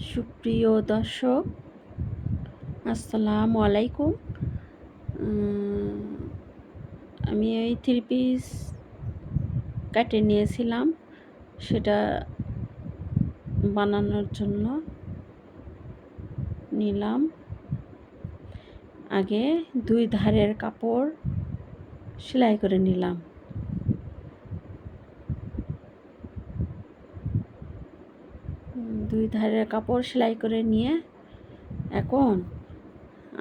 সুপ্রিয় দর্শক, আসসালামু আলাইকুম। আমি এই থ্রি পিস কাটে নিয়েছিলাম। সেটা বানানোর জন্য নিলাম। আগে দুই ধারের কাপড় সেলাই করে নিলাম। দুই ধারের কাপড় সেলাই করে নিয়ে, এখন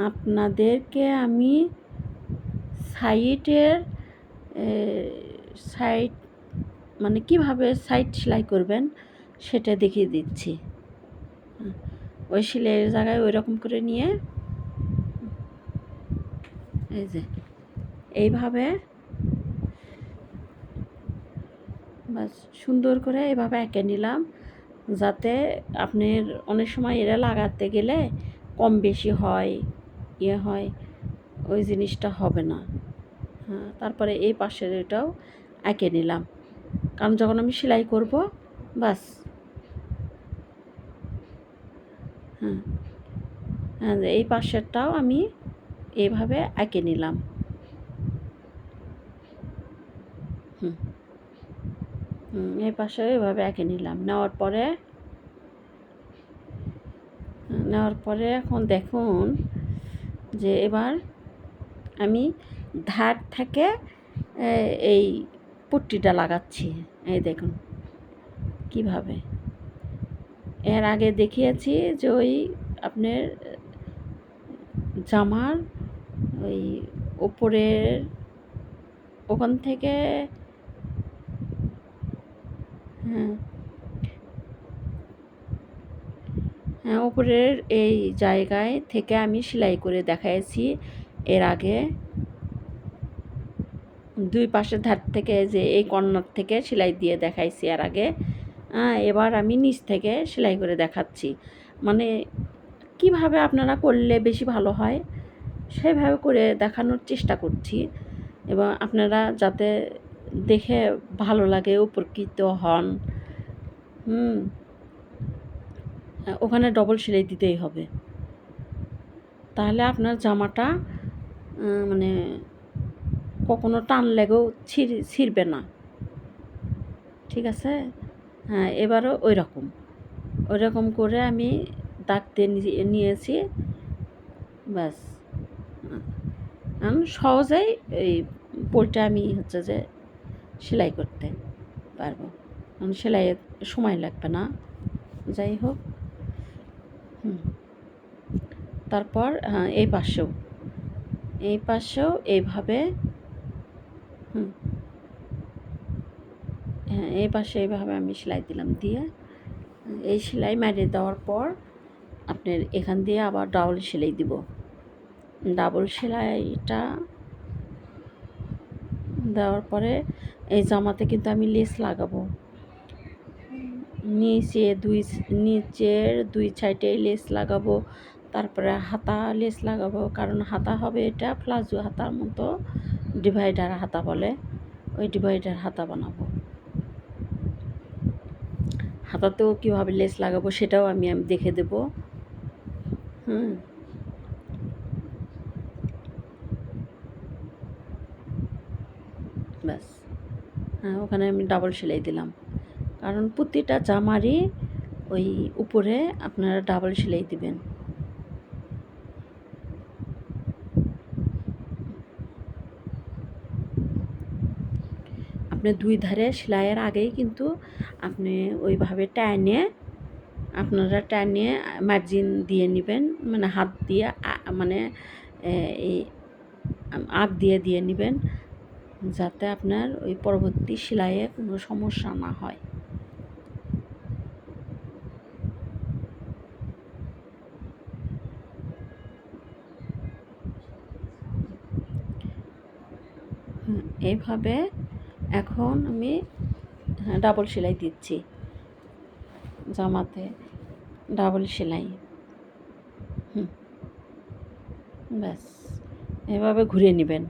আপনাদেরকে আমি সাইটের সাইড মানে কীভাবে সাইড সেলাই করবেন সেটা দেখিয়ে দিচ্ছি। ওই সেলাইয়ের জায়গায় ওই রকম করে নিয়ে, এই যে, এইভাবে বাস সুন্দর করে এভাবে এঁকে নিলাম। যাতে আপনার অনেক সময় এরা লাগাতে গেলে কম বেশি হয় ইয়ে হয়, ওই জিনিসটা হবে না। হ্যাঁ তারপরে এই পাশের এটাও এঁকে নিলাম। কারণ যখন আমি সেলাই করব, বাস। হ্যাঁ হ্যাঁ এই পাশেরটাও আমি এভাবে এঁকে নিলাম। হুম। এই পাশে এভাবে এঁকে নিলাম। নেওয়ার পরে নেওয়ার পরে এখন দেখুন যে এবার আমি ধার থেকে এই পট্টিটা লাগাচ্ছি। এই দেখুন কীভাবে। এর আগে দেখিয়েছি যে ওই আপনার জামার ওই ওপরের ওখান থেকে হ্যাঁ। হ্যাঁ উপরের এই জায়গায় থেকে আমি সেলাই করে দেখাইছি। এর আগে দুই পাশের ধার থেকে যে এই কর্নার থেকে সেলাই দিয়ে দেখাইছি এর আগে। হ্যাঁ এবার আমি নিচ থেকে সেলাই করে দেখাচ্ছি। মানে কীভাবে আপনারা করলে বেশি ভালো হয়? সেভাবে করে দেখানোর চেষ্টা করছি। এবং আপনারা যাতে দেখে ভালো লাগে, উপকৃত হন। হুম। ওখানে ডবল সেলাই দিতেই হবে। তাহলে আপনার জামাটা মানে কখনো টান লেগেও ছিঁড় ছিঁড়বে না। ঠিক আছে? হ্যাঁ এবারও ওই রকম ওই রকম করে আমি দাগতে নিয়েছি। ব্যাস। সহজেই এই পোলটা আমি হচ্ছে যে সেলাই করতে পারব। কারণ সেলাইয়ের সময় লাগবে না। যাই হোক তারপর হ্যাঁ এই পাশেও এই পাশেও এইভাবে হ্যাঁ এই পাশে এইভাবে আমি সেলাই দিলাম দিয়ে, এই সেলাই মারিয়ে দেওয়ার পর আপনার এখান দিয়ে আবার ডাবল সেলাই দিব। ডাবল সেলাইটা দেওয়ার পরে এই জামাতে কিন্তু আমি লেস লাগাবো। নিচে দুই নিচের দুই সাইডে লেস লাগাবো, তারপরে হাতা লেস লাগাবো, কারণ হাতা হবে এটা প্লাজো হাতার মতো ডিভাইডার হাতা বলে, ওই ডিভাইডার হাতা বানাবো। হাতাতেও কীভাবে লেস লাগাবো সেটাও আমি দেখে দেব। হুম ব্যাস হ্যাঁ ওখানে আমি ডাবল সেলাই দিলাম। কারণ প্রতিটা জামারই ওই উপরে আপনারা ডাবল সেলাই দিবেন। আপনি দুই ধারে সেলাইয়ের আগেই কিন্তু আপনি ওইভাবে টাইনে আপনারা টাইনে মার্জিন দিয়ে নেবেন মানে হাত দিয়ে মানে এই আগ দিয়ে দিয়ে নেবেন। যাতে আপনার ওই পরবর্তী সেলাইয়ে কোনো সমস্যা না হয়। এইভাবে এখন আমি ডাবল সেলাই দিচ্ছি। জামাতে ডাবল সেলাই। হুম, ব্যাস, এভাবে ঘুরে নেবেন।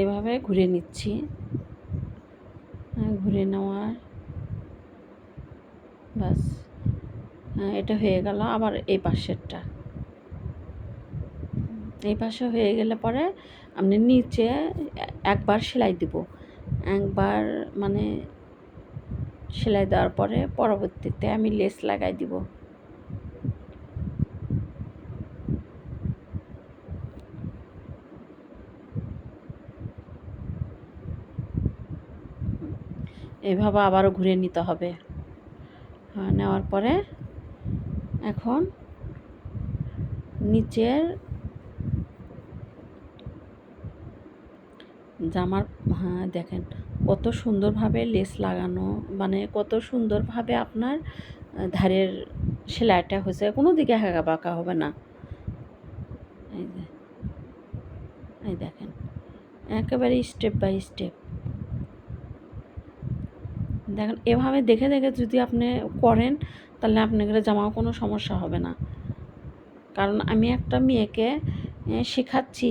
এভাবে ঘুরে নিচ্ছি। ঘুরে নেওয়ার। বাস। হ্যাঁ, এটা হয়ে গেল আবার এই পাশেরটা। এই পাশে হয়ে গেলে পরে আপনি নিচে একবার সেলাই দিব। একবার মানে সেলাই দেওয়ার পরে পরবর্তীতে আমি লেস লাগাই দিব। এভাবে আবারও ঘুরে নিতে হবে। হ্যাঁ, নেওয়ার পরে এখন নিচের জামার হ্যাঁ দেখেন কত সুন্দরভাবে লেস লাগানো মানে কত সুন্দরভাবে আপনার ধারের সেলাইটা হয়েছে। কোনো দিকে হাঁকা বাঁকা হবে না। এই দেখেন একেবারে স্টেপ বাই স্টেপ দেখেন, এভাবে দেখে দেখে যদি আপনি করেন, তাহলে আপনাদের জামাও কোনো সমস্যা হবে না। কারণ আমি একটা মেয়েকে শেখাচ্ছি,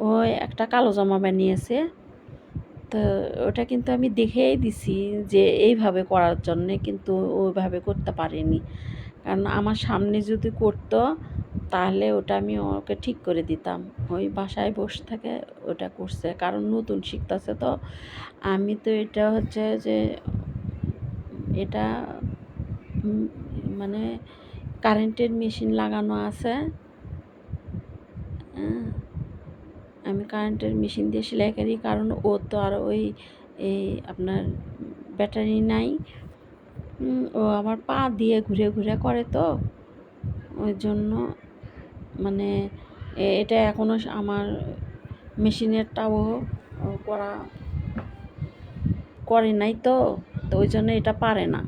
ও একটা কালো জামা বানিয়েছে। তো ওটা কিন্তু আমি দেখেই দিছি যে এইভাবে করার জন্যে, কিন্তু ওইভাবে করতে পারিনি। কারণ আমার সামনে যদি করতো তাহলে ওটা আমি ওকে ঠিক করে দিতাম। ওই বাসায় বসে থাকে ওটা করছে। কারণ নতুন শিখতেছে তো। আমি তো এটা হচ্ছে যে, এটা মানে কারেন্টের মেশিন লাগানো আছে। আমি কারেন্টের মেশিন দিয়ে সেলাই করি। কারণ ও তো আর ওই, এই আপনার ব্যাটারি নাই। ও আমার পা দিয়ে ঘুরে ঘুরে করে তো। ওই জন্য মানে এটা এখনও আমার মেশিনেরটাও করা, করে নাই তো তো ওই জন্য এটা পারে না।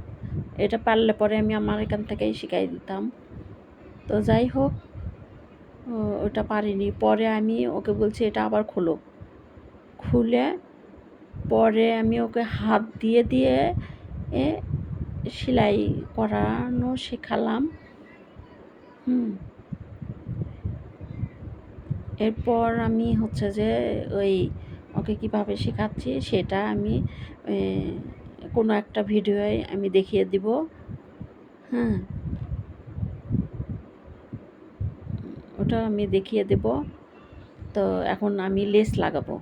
এটা পারলে পরে আমি আমার এখান থেকেই শিখাই দিতাম। তো যাই হোক ওটা পারিনি। পরে আমি ওকে বলছি, এটা আবার খোলো। খুলে পরে আমি ওকে হাত দিয়ে দিয়ে, এ, সেলাই করানো শেখালাম। হুম। এরপর আমি হচ্ছে যে ওই ওকে কীভাবে শেখাচ্ছি সেটা আমি কোনো একটা ভিডিওয় আমি দেখিয়ে দিব। হ্যাঁ। ওটা আমি দেখিয়ে দেব। তো এখন আমি লেস লাগাবো।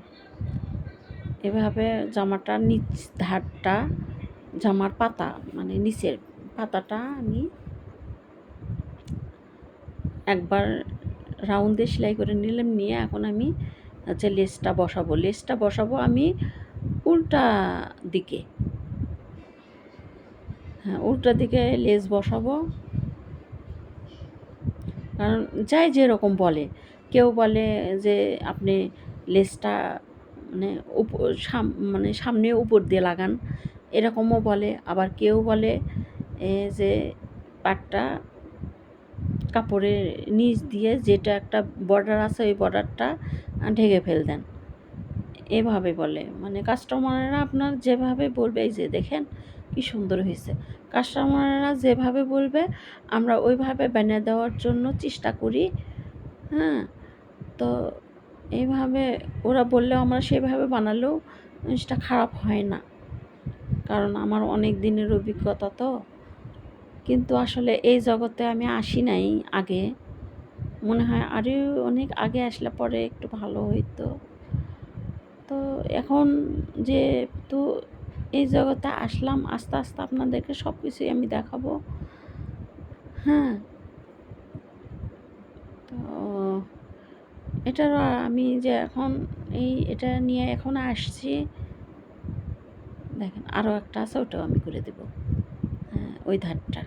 এভাবে জামাটার নিচ ধারটা, জামার পাতা মানে নিচের পাতাটা আমি একবার রাউন্ডে সেলাই করে নিলাম, নিয়ে এখন আমি হচ্ছে লেসটা বসাবো। লেসটা বসাবো আমি উল্টা দিকে। হ্যাঁ উল্টা দিকে লেস বসাবো। কারণ যাই যেরকম বলে, কেউ বলে যে আপনি লেসটা মানে সাম মানে সামনে উপর দিয়ে লাগান, এরকমও বলে। আবার কেউ বলে যে পাটটা কাপড়ের নিচ দিয়ে যেটা একটা বর্ডার আছে, ওই বর্ডারটা ঢেকে ফেল দেন। এভাবে বলে। মানে কাস্টমাররা আপনার যেভাবে বলবে, এই যে দেখেন কি সুন্দর হয়েছে। কাস্টমাররা যেভাবে বলবে, আমরা ওইভাবে বানিয়ে দেওয়ার জন্য চেষ্টা করি। হ্যাঁ তো এইভাবে ওরা বললেও আমরা সেভাবে বানালেও জিনিসটা খারাপ হয় না। কারণ আমার অনেক দিনের অভিজ্ঞতা তো। কিন্তু আসলে এই জগতে আমি আসি নাই আগে। মনে হয় আরও অনেক আগে আসলে পরে একটু ভালো হইতো। তো এখন যেহেতু এই জগতে আসলাম, আস্তে আস্তে আপনাদেরকে সব কিছুই আমি দেখাবো। হ্যাঁ। তো এটার আমি যে এখন এই এটা নিয়ে এখন আসছি। দেখেন আরও একটা আছে ওটাও আমি করে দেব। ওই ধারটা।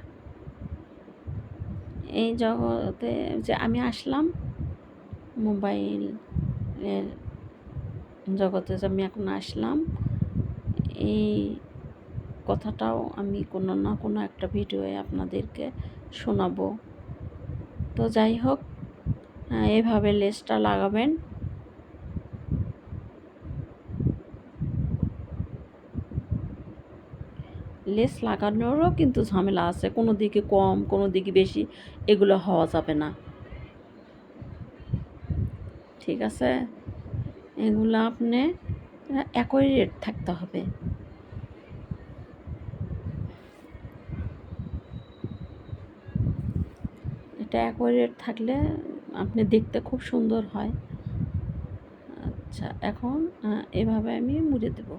এই জগতে যে আমি আসলাম মোবাইলের জগতে যে আমি এখন আসলাম, এই কথাটাও আমি কোনো না কোনো একটা ভিডিওয়ে আপনাদেরকে শোনাবো। তো যাই হোক এভাবে লেসটা লাগাবেন। লেস লাগানোরও কিন্তু ঝামেলা আছে। কোনো দিকে কম, কোনো দিকে বেশি, এগুলো হওয়া যাবে না। ঠিক আছে? এগুলো আপনি, একই রেট থাকতে হবে। এটা একই রেট থাকলে আপনি দেখতে খুব সুন্দর হয়। আচ্ছা এখন এভাবে আমি মুড়ে দেবো।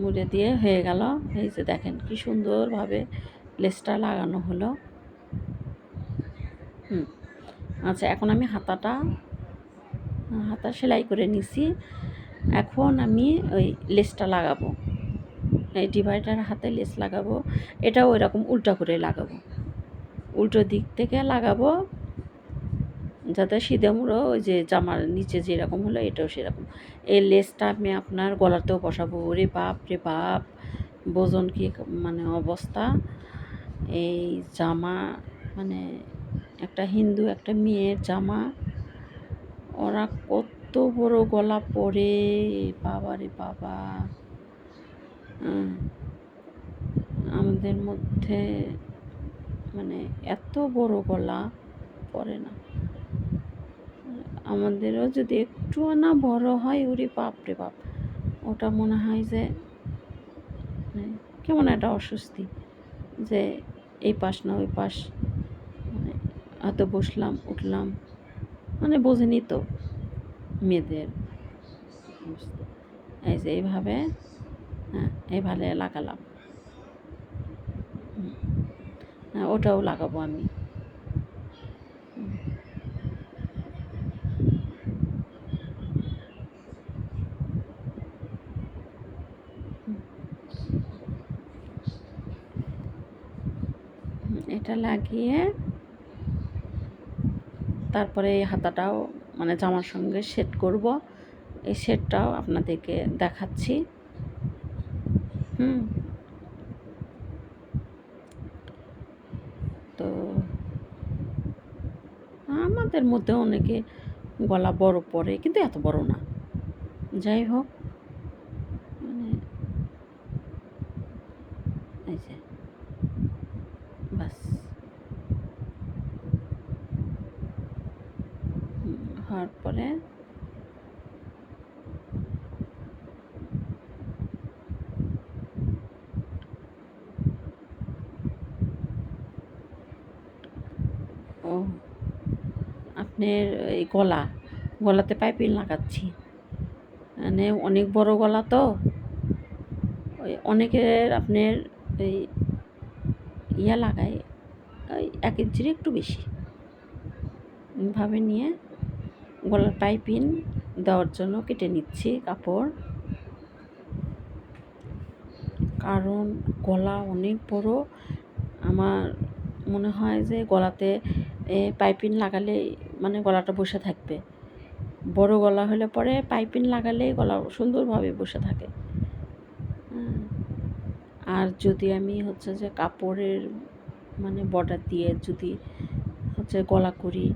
মুড়ে দিয়ে হয়ে গেল। এই যে দেখেন কি সুন্দরভাবে লেসটা লাগানো হলো। হুম আচ্ছা এখন আমি হাতাটা, হাতা সেলাই করে নিছি। এখন আমি ওই লেসটা লাগাবো। এই ডিভাইডার হাতে লেস লাগাবো। এটাও এরকম উল্টা করে লাগাবো। উল্টো দিক থেকে লাগাবো। যাতে সিধে মুড়ো ওই যে জামার নিচে যেরকম হলো এটাও সেরকম। এই লেসটা আমি আপনার গলাতেও বসাবো। রে বাপ রে বাপ। বোজন কি মানে অবস্থা? এই জামা মানে একটা হিন্দু, একটা মেয়ের জামা। ওরা কত বড় গলা পরে। বাবা রে বাবা। আমাদের মধ্যে মানে এত বড় গলা পরে না। আমাদেরও যদি একটুও না বড় হয় ওরে বাপ রে বাপ। ওটা মনে হয় যে মানে কেমন একটা অস্বস্তি যে এই পাশ না ওই পাশ। মানে হয়তো বসলাম, উঠলাম মানে বোঝেনি তো মেয়েদের এই যে এইভাবে হ্যাঁ এইভাবে লাগালাম। হ্যাঁ ওটাও লাগাবো আমি হুম। হুম। হুম, এটা লাগিয়ে তারপরে এই হাতাটাও মানে জামার সঙ্গে সেট করব। এই সেটটাও আপনাদেরকে দেখাচ্ছি। হুম। তো আমাদের মধ্যে অনেকে গলা বড় পরে, কিন্তু এত বড় না। যাই হোক। মানে এই যে বাস হুম, পরে ও, আপনার এই গলা, গলাতে পাইপিং লাগাচ্ছি। মানে অনেক বড় গলা তো। ওই অনেকের আপনার এই ইয়া লাগায়, ওই এক ইঞ্চির একটু বেশি। ভাবে নিয়ে গলার পাইপিং দেওয়ার জন্য কেটে নিচ্ছি কাপড়। কারণ গলা অনেক বড়। আমার মনে হয় যে গলাতে পাইপিং লাগালে মানে গলাটা বসে থাকবে। বড় গলা হলে পরে পাইপিং লাগালে গলা সুন্দরভাবে বসে থাকে। আর যদি আমি হচ্ছে যে কাপড়ের মানে বর্ডার দিয়ে যদি হচ্ছে গলা করি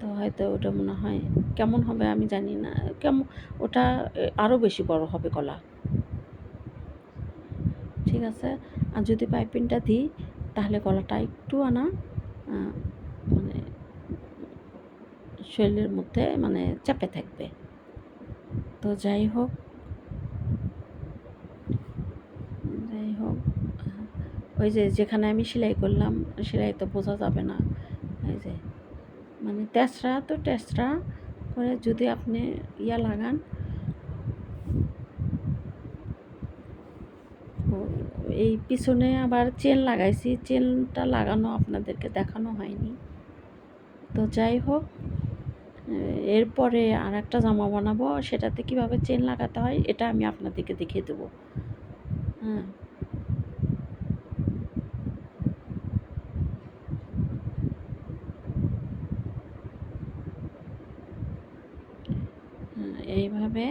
তো হয়তো ওটা মনে হয়, কেমন হবে আমি জানি না। কেমন, ওটা আরও বেশি বড় হবে কলা ঠিক আছে? আর যদি পাইপিংটা দিই, তাহলে গলাটা একটু আনা মানে শরীরের মধ্যে মানে চাপে থাকবে। তো যাই হোক যাই হোক, ওই যে যেখানে আমি সেলাই করলাম, সেলাই তো বোঝা যাবে না। এই যে মানে তেসরা তো তেসরা করে যদি আপনি ইয়া লাগান এই পিছনে আবার চেন লাগাইছি চেনটা লাগানো আপনাদেরকে দেখানো হয়নি। তো যাই হোক এরপরে আর একটা জামা বানাবো সেটাতে কীভাবে চেন লাগাতে হয় এটা আমি আপনাদেরকে দেখিয়ে দেবো। হ্যাঁ, এইভাবে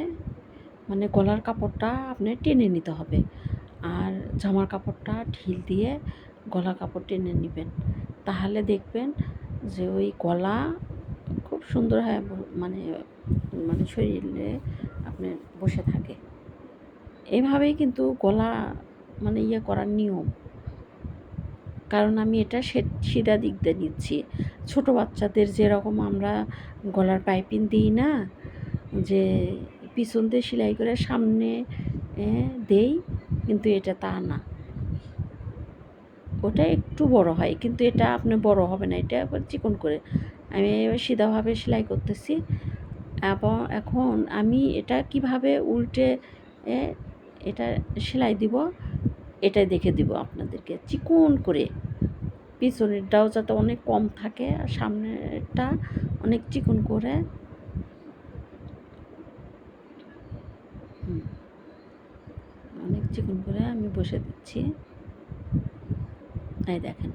মানে গলার কাপড়টা আপনি টেনে নিতে হবে। আর জামার কাপড়টা ঢিল দিয়ে গলার কাপড় টেনে নেবেন। তাহলে দেখবেন যে ওই গলা খুব সুন্দর হয় মানে মানে শরীরে আপনার বসে থাকে। এইভাবেই কিন্তু গলা মানে ইয়ে করার নিয়ম। কারণ আমি এটা সিধা দিক দিয়ে নিচ্ছি। ছোটো বাচ্চাদের যেরকম আমরা গলার পাইপিং দিই না, যে পিছন দিয়ে সেলাই করে সামনে দেই, কিন্তু এটা তা না। ওটা একটু বড় হয়, কিন্তু এটা আপনার বড় হবে না, এটা আবার চিকন করে। আমি এবার সিধাভাবে সেলাই করতেছি। এবং এখন আমি এটা কীভাবে উল্টে এটা সেলাই দিব, এটাই দেখে দিব আপনাদেরকে। চিকন করে। পিছনেরটাও যাতে অনেক কম থাকে, আর সামনেরটা অনেক চিকন করে হুম, অনেক চিকন করে আমি বসে দিচ্ছি। এই দেখেন।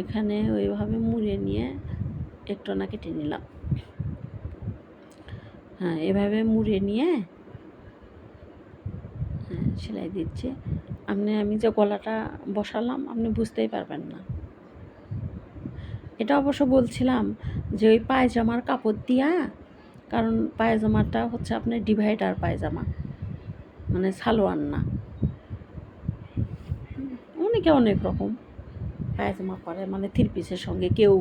এখানে ওইভাবে মুড়ে নিয়ে একটু না কেটে নিলাম। হ্যাঁ এভাবে মুড়ে নিয়ে হ্যাঁ সেলাই দিচ্ছি। আপনি, আমি যে গলাটা বসালাম, আপনি বুঝতেই পারবেন না। এটা অবশ্য বলছিলাম যে ওই পায়জামার কাপড় দিয়া কারণ পায়জামাটা হচ্ছে আপনার ডিভাইডার পায়জামা। মানে সালোয়ার না। অনেকে অনেক রকম পায়জামা পরে। মানে থ্রি পিসের সঙ্গে কেউ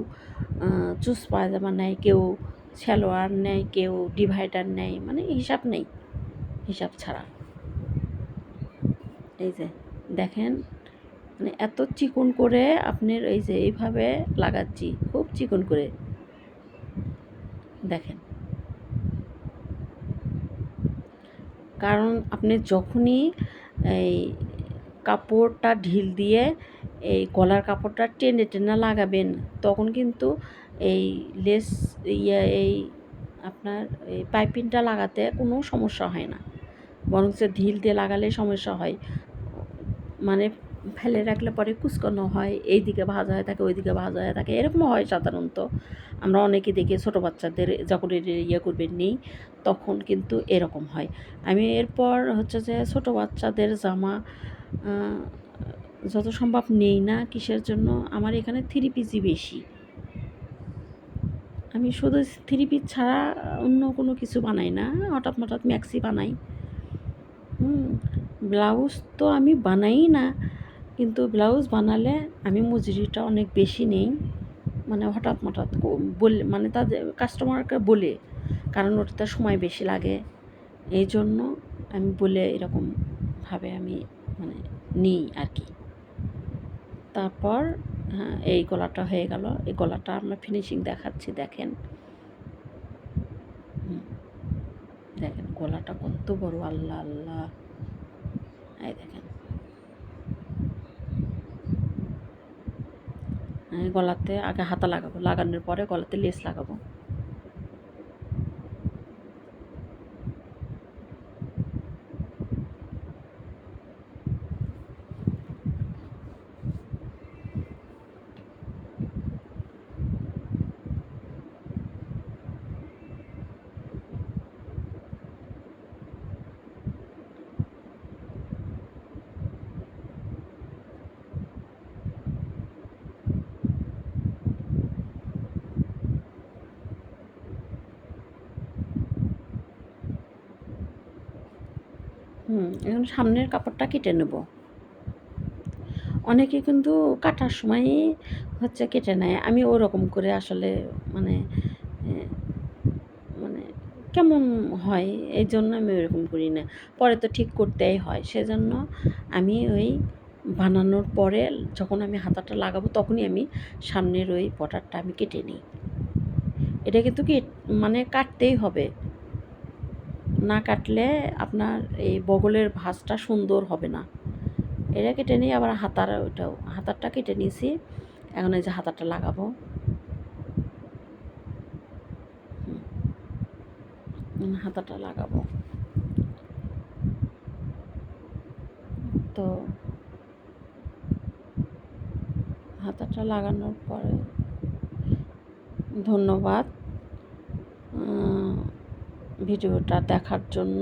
চুস পায়জামা নেয়, কেউ সালোয়ার নেয়, কেউ ডিভাইডার নেয়। মানে হিসাব নেই। হিসাব ছাড়া। এই যে দেখেন মানে এত চিকন করে আপনার এই যে এইভাবে লাগাচ্ছি, খুব চিকন করে। দেখেন। কারণ আপনি যখনই এই কাপড়টা ঢিল দিয়ে এই গলার কাপড়টা টেনে টেনে লাগাবেন, তখন কিন্তু এই লেস ইয়ে এই আপনার এই পাইপিংটা লাগাতে কোনো সমস্যা হয় না। বরং ঢিল দিয়ে লাগালে সমস্যা হয়। মানে ফেলে রাখলে পরে কুচকানো হয় এই দিকে ভাজা হয়ে থাকে ওই দিকে ভাজা হয়ে থাকে। এরকম হয় সাধারণত। আমরা অনেকে দেখি ছোটো বাচ্চাদের যখন ইয়ে করবেন নেই, তখন কিন্তু এরকম হয়। আমি এরপর হচ্ছে যে ছোটো বাচ্চাদের জামা যত সম্ভব নেই না কিসের জন্য, আমার এখানে থ্রি পিজি বেশি। আমি শুধু থ্রি পিস ছাড়া অন্য কোনো কিছু বানাই না, হঠাৎ হঠাৎ ম্যাক্সি বানাই। হুম ব্লাউজ তো আমি বানাই না। কিন্তু ব্লাউজ বানালে আমি মজুরিটা অনেক বেশি নেই। মানে হঠাৎ হঠাৎ বলে মানে তাদের কাস্টমারকে বলে কারণ ওটাতে সময় বেশি লাগে। এই জন্য আমি বলে এরকমভাবে আমি মানে নিই আর কি তারপর হ্যাঁ, এই গলাটা হয়ে গেল। এই গলাটা আমরা ফিনিশিং দেখাচ্ছি দেখেন। দেখেন গলাটা কত বড় আল্লাহ আল্লাহ। এই দেখেন এই গলাতে আগে হাতা লাগাবো লাগানোর পরে গলাতে লেস লাগাবো। হুম, এখন সামনের কাপড়টা কেটে নেব। অনেকে কিন্তু কাটার সময় হচ্ছে কেটে নেয়। আমি ওরকম করে আসলে মানে মানে কেমন হয় এই জন্য আমি ওরকম করি না। পরে তো ঠিক করতেই হয়। সেজন্য আমি ওই বানানোর পরে যখন আমি হাতাটা লাগাবো তখনই আমি সামনের ওই বর্ডারটা আমি কেটে নিই। এটা কিন্তু কি মানে কাটতেই হবে। না কাটলে আপনার এই বগলের ভাঁজটা সুন্দর হবে না। এটা কেটে নিয়ে আবার হাতার ওইটাও হাতারটা কেটে নিয়েছি। এখন এই যে হাতারটা লাগাবো। হাতাটা লাগাবো। তো হাতাটা লাগানোর পরে ধন্যবাদ। ভিডিওটা দেখার জন্য।